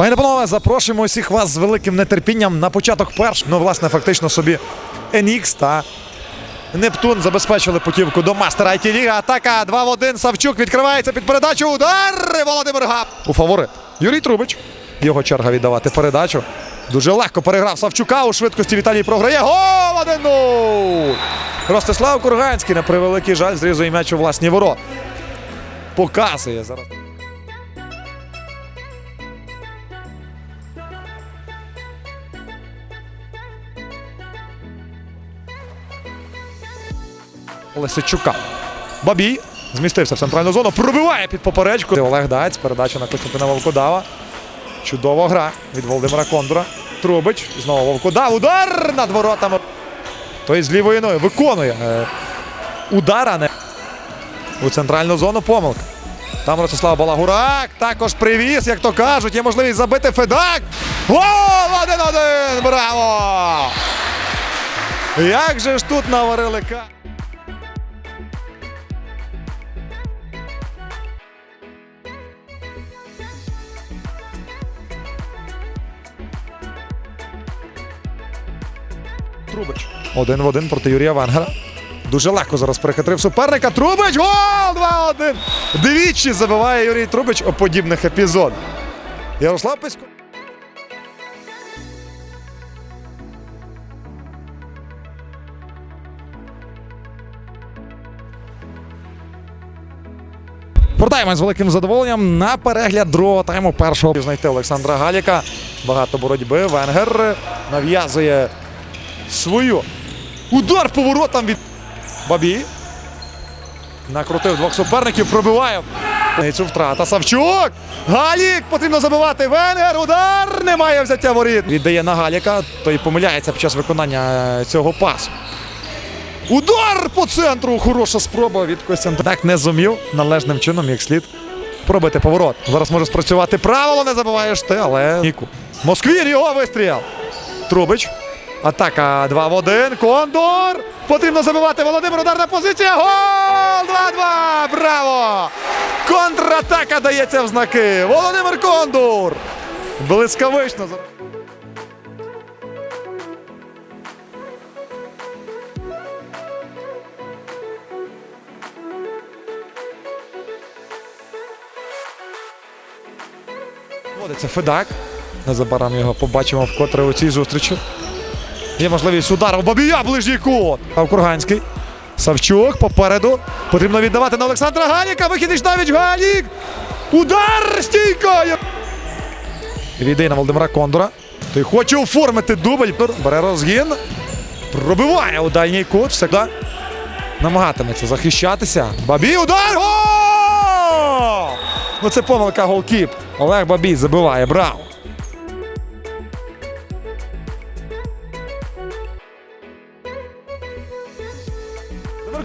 Пані панове, запрошуємо усіх вас з великим нетерпінням на початок перш. Ну, власне, фактично собі NX та Нептун забезпечили путівку до мастера IT Ліга. Атака 2 в 1. Савчук відкривається під передачу. Удар! Володимир Гап. У фаворит. Юрій Трубич. Його черга віддавати передачу. Дуже легко переграв Савчука у швидкості Віталій програє. Гол 1-0! Ростислав Курганський на превеликий жаль зрізує м'яч у власні ворот. Показує зараз. Лисичука. Бабій змістився в центральну зону. Пробиває під поперечку. Олег Даєць. Передача на Костянтина Вовкодава. Чудова гра від Володимира Кондура. Трубич. Знову Вовкодав. Удар над воротами. Той з лівої ноги виконує е, удар, а не у центральну зону помилка. Там Ростислав Балагурак також привіз, як то кажуть. Є можливість забити Федак. Гол! 1-1! Браво! Як же ж тут наварили ка. Трубич. Один в один проти Юрія Венгера. Дуже легко зараз перехитрив суперника. Трубич! Гол! 2-1! Двічі забиває Юрій Трубич у подібних епізодах. Ярослав Писько. Повертаємось з великим задоволенням на перегляд другого тайму першого. Знайти Олександра Галіка. Багато боротьби. Венгер нав'язує свою. Удар поворотом від Бабі. Накрутив двох суперників, пробиває. Цю втрата. Савчук. Галік! Потрібно забивати. Венгер. Удар! Немає взяття воріт. Віддає на Галіка. Той помиляється під час виконання цього пасу. Удар по центру. Хороша спроба від Костянтина. Так не зумів належним чином, як слід пробити поворот. Зараз може спрацювати правило, не забуваєш ти, але Ніку. Москвір його вистріл. Трубич. Атака 2 в 1. Кондор. Потрібно забивати Володимир. Ударна позиція. Гол! 2-2. Браво! Контратака дається в знаки. Володимир Кондур. Блискавично. Водиться Федак. Незабаром його побачимо вкотре у цій зустрічі. Є можливість удару. Бабія ближній кут. Курганський. Савчук попереду. Потрібно віддавати на Олександра Галіка. Вихід Іштавіч Галік. Удар стійкою. Віддає на Володимира Кондора. Той хоче оформити дубль. Бере розгін. Пробиває у дальній кут. Все да? намагатиметься захищатися. Бабій удар! Гол! Ну це помилка голкіп. Олег Бабій забиває. Браво!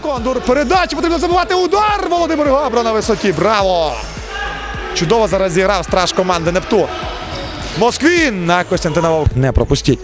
Кондур. передачі потрібно забувати удар. Володимир Габра на висоті. Браво! Чудово зараз зіграв страж команди Нептун. Москвін на Костянтина Вовк. Не пропустіть.